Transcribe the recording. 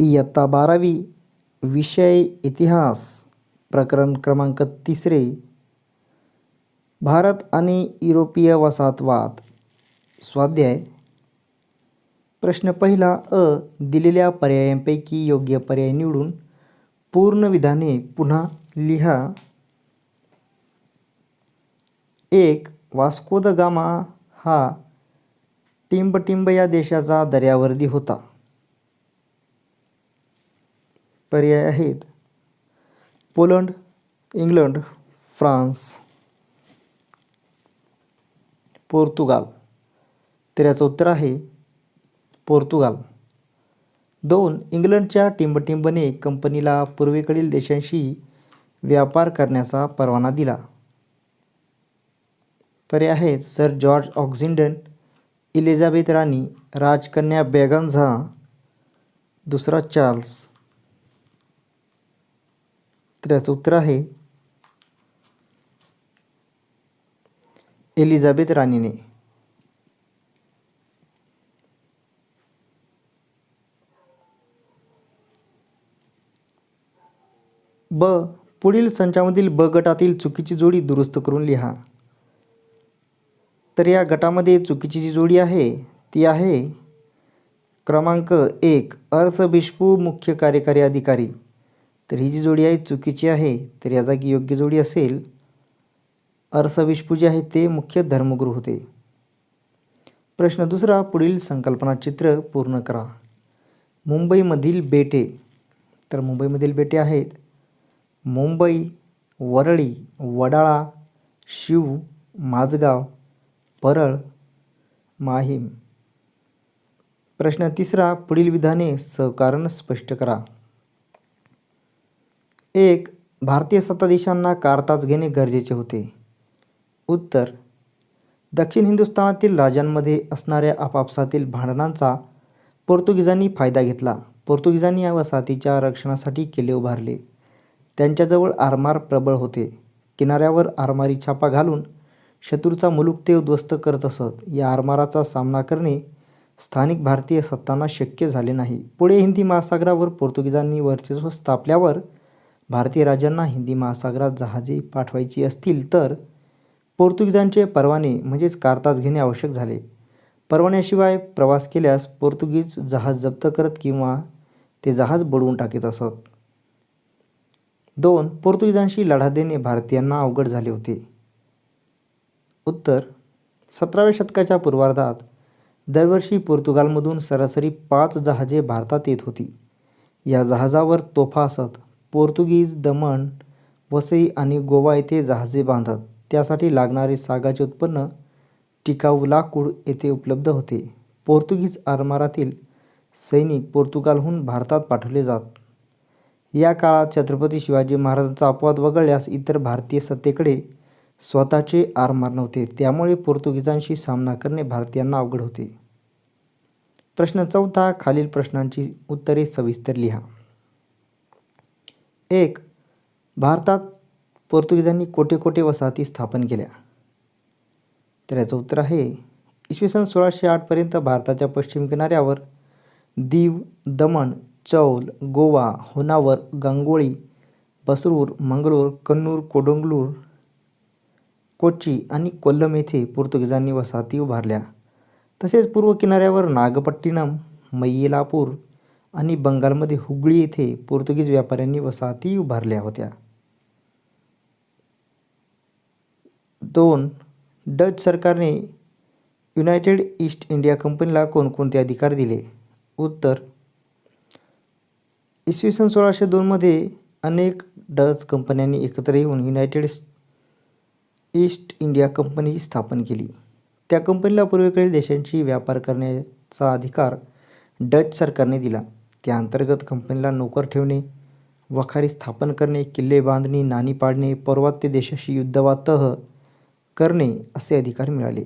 इयत्ता बारावी विषय इतिहास प्रकरण क्रमांक तिसरे भारत आणि युरोपीय वसाहतवाद स्वाध्याय. प्रश्न पहिला अ दिलेल्या पर्यायांपैकी योग्य पर्याय निवडून पूर्ण विधाने पुन्हा लिहा. एक वास्को द गामा हा टिंबटिंब या देशाचा दर्यावर्दी होता. पर्याय आहेत. Poland England France Portugal. तर याचं उत्तर आहे पोर्तुगाल. दोन इंग्लंडच्या टिंबटिंबने कंपनीला पूर्वेकडील देशांशी व्यापार करण्याचा परवाना दिला. पर्याय आहेत सर जॉर्ज ऑक्झिंडन इलिझाबेथ राणी राजकन्या बेगन झा दुसरा चार्ल्स. तर याचं उत्तर आहे. एलिझाबेथ राणीने. ब. पुढील संचामधील ब गटातील चुकीची जोडी दुरुस्त करून लिहा. तर या गटामध्ये चुकीची जी जोडी आहे ती आहे क्रमांक एक अर्सबिष्पू मुख्य कार्यकारी अधिकारी. तर ही जी जोडी आहे चुकीची आहे तर या जागी योग्य जोडी असेल. अर्सविष्पू जे आहे ते मुख्य धर्मगुरू होते. प्रश्न दुसरा पुढील संकल्पना चित्र पूर्ण करा. मुंबईमधील बेटे तर मुंबईमधील बेटे आहेत. मुंबई वरळी वडाळा शिव माझगाव परळ माहीम. प्रश्न तिसरा पुढील विधाने सहकारण स्पष्ट करा. एक भारतीय सत्ताधीशांना कारताज घेणे गरजेचे होते. उत्तर दक्षिण हिंदुस्थानातील राजांमध्ये असणाऱ्या आपापसातील भांडणांचा पोर्तुगीजांनी फायदा घेतला. पोर्तुगीजांनी या वसाहतीच्या रक्षणासाठी किल्ले उभारले. त्यांच्याजवळ आरमार प्रबळ होते. किनाऱ्यावर आरमारी छापा घालून शत्रूचा मुलूक ते उद्ध्वस्त करत असत. या आरमाराचा सामना करणे स्थानिक भारतीय सत्तांना शक्य झाले नाही. पुढे हिंदी महासागरावर पोर्तुगीजांनी वर्चस्व स्थापल्यावर भारतीय राजांना हिंदी महासागरात जहाजे पाठवायची असतील तर पोर्तुगीजांचे परवाने म्हणजेच कारताज घेणे आवश्यक झाले. परवान्याशिवाय प्रवास केल्यास पोर्तुगीज जहाज जप्त करत किंवा ते जहाज बुडवून टाकीत असत. दोन पोर्तुगीजांशी लढा देणे भारतीयांना अवघड झाले होते. उत्तर सतराव्या शतकाच्या पूर्वार्धात दरवर्षी पोर्तुगालमधून सरासरी पाच जहाजे भारतात येत होती. या जहाजावर तोफा असत. पोर्तुगीज दमण वसई आणि गोवा येथे जहाजे बांधत त्यासाठी लागणारे सागाचे उत्पन्न टिकाऊ लाकूड येथे उपलब्ध होते. पोर्तुगीज आरमारातील सैनिक पोर्तुगालहून भारतात पाठवले जात. या काळात छत्रपती शिवाजी महाराजांचा अपवाद वगळल्यास इतर भारतीय सत्तेकडे स्वतःचे आरमार नव्हते. त्यामुळे पोर्तुगीजांशी सामना करणे भारतीयांना अवघड होते. प्रश्न चौथा खालील प्रश्नांची उत्तरे सविस्तर लिहा. एक भारतात पोर्तुगीजांनी कोटे कोटे वसाहती स्थापन केल्या. तर याचं उत्तर आहे इसवी सन सोळाशे आठपर्यंत भारताच्या पश्चिम किनाऱ्यावर दीव दमण चौल गोवा होनावर गंगोळी बसरूर मंगळूर कन्नूर कोडंगलूर कोची आणि कोल्लम येथे पोर्तुगीजांनी वसाहती उभारल्या. तसेच पूर्व किनाऱ्यावर नागपट्टिनम मैयेलापूर आणि बंगालमध्ये हुगळी येथे पोर्तुगीज व्यापाऱ्यांनी वसाहती उभारल्या होत्या. दोन डच सरकारने युनायटेड ईस्ट इंडिया कंपनीला कोणकोणते अधिकार दिले? उत्तर इसवी सन सोळाशे दोनमध्ये अनेक डच कंपन्यांनी एकत्र येऊन युनायटेड ईस्ट इंडिया कंपनी स्थापन केली. त्या कंपनीला पूर्वेकडील देशांशी व्यापार करण्याचा अधिकार डच सरकारने दिला. त्या अंतर्गत कंपनीला नोकर ठेवणे वखारी स्थापन करणे किल्ले बांधणे नाणी पाडणे पर्वत्य देशाशी युद्धवातह करणे असे अधिकार मिळाले.